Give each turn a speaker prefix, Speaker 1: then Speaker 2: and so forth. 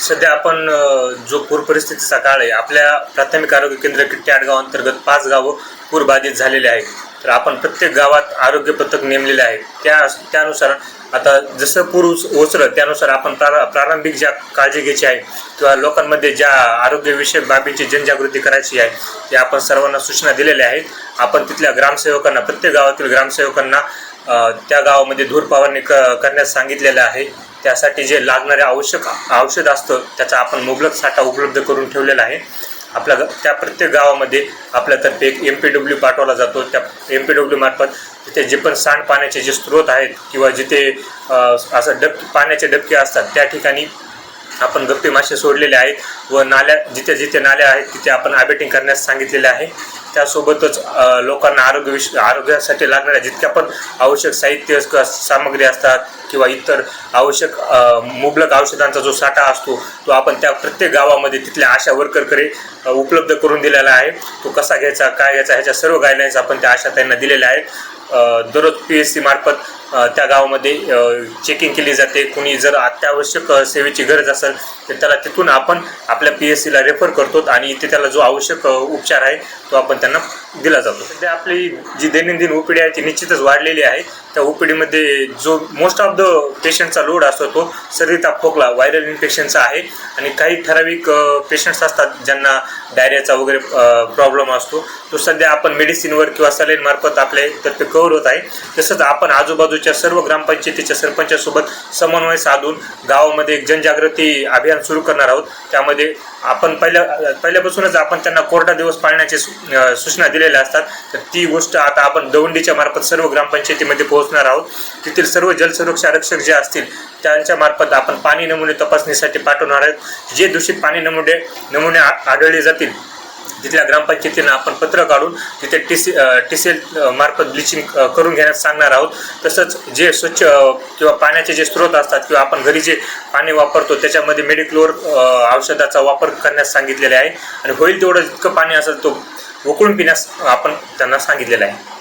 Speaker 1: सध्या आपण जो पूर परिस्थितीचा काळ आहे आपल्या प्राथमिक आरोग्य केंद्र किट्टे आडगाव अंतर्गत पाच गावं पूरबाधित झालेले आहेत. तर आपण प्रत्येक गावात आरोग्य पथक नेमलेले आहे. त्या त्यानुसार आता जसं पूर उच ओसरत त्यानुसार आपण प्रारा प्रारंभिक ज्या काळजी घ्यायची आहे किंवा लोकांमध्ये ज्या आरोग्यविषयक बाबींची जनजागृती करायची आहे ते आपण सर्वांना सूचना दिलेल्या आहेत. आपण तिथल्या ग्रामसेवकांना प्रत्येक गावातील ग्रामसेवकांना त्या गावामध्ये धूर फवारणी क करण्यास सांगितलेलं आहे. त्यासाठी जे लागणारे आवश्यक औषध असतं त्याचा आपण मुबलक साठा उपलब्ध करून ठेवलेला आहे. आपल्या ग- त्या प्रत्येक गावामध्ये आपल्यातर्फे एक एम पी डब्ल्यू पाठवला जातो. त्या एम पी डब्ल्यू मार्फत तिथे जे पण सांडपाण्याचे जे स्रोत आहेत किंवा जिथे असं डब पाण्याचे डबके असतात त्या ठिकाणी आपण गप्पे मासे सोडलेले आहेत व नाल्या जिथे जिथे नाल्या आहेत तिथे आपण आबेटिंग करण्यास सांगितलेले आहे. त्यासोबतच लोकांना आरोग्य विष आरोग्यासाठी लागणाऱ्या जितक्या पण आवश्यक साहित्य सामग्री असतात किंवा इतर आवश्यक मुबलक औषधांचा जो साठा असतो तो आपण त्या प्रत्येक गावामध्ये तिथल्या आशा वर्करकडे उपलब्ध करून दिलेला आहे. तो कसा घ्यायचा काय घ्यायचा ह्याच्या सर्व गाईडलाईन्स आपण त्या आशा त्यांना दिलेल्या आहेत. दररोज पी एस सी मार्फत त्या गावामध्ये चेकिंग केली जाते. कुणी जर अत्यावश्यक सेवेची गरज असेल तर त्याला तिथून आपण आपल्या पी एस सीला रेफर करतो आणि इथे त्याला जो आवश्यक उपचार आहे तो आपण त्यांना दिला जातो. सध्या आपली जी दैनंदिन ओपीडी आहे ती निश्चितच वाढलेली आहे. त्या ओपीडीमध्ये जो मोस्ट ऑफ द पेशंटचा लोड असतो तो सर्दी ताप खोकला व्हायरल इन्फेक्शनचा आहे. आणि काही ठराविक पेशंट्स असतात ज्यांना डायरियाचा वगैरे प्रॉब्लेम असतो. तो सध्या आपण मेडिसिनवर किंवा सलाईन मार्फत आपल्या तर्फे कव्हर होत आहे. तसंच आपण आजूबाजूच्या सर्व ग्रामपंचायतीच्या सरपंचासोबत समन्वय साधून गावामध्ये एक जनजागृती अभियान सुरू करणार आहोत. त्यामध्ये आपण पहिल्या पहिल्यापासूनच आपण त्यांना कोरडा दिवस पाळण्याची सूचना दिली सूचना असतात. तर ती गोष्ट आता आपण दवंडीच्या मार्फत सर्व ग्रामपंचायतीमध्ये पोहोचणार आहोत. तेथील सर्व जलसुरक्षा आरक्षक जे असतील त्यांच्या मार्फत आपण पाणी नमुने तपासणीसाठी पाठवणार आहेत. जे दूषित पाणी नमुने नमुने आढळले जातील तिथल्या ग्रामपंचायतीनं आपण पत्र काढून तिथे टी सी टीसेल मार्फत ब्लिचिंग करून घेण्यास सांगणार आहोत. तसंच जे स्वच्छ किंवा पाण्याचे जे स्रोत असतात किंवा आपण घरी जे पाणी वापरतो त्याच्यामध्ये मेडिक्लोर औषधाचा वापर करण्यास सांगितलेले आहे. आणि होईल तेवढं जितकं पाणी असेल तो उकळून पिण्यास आपण त्यांना सांगितलेलं आहे.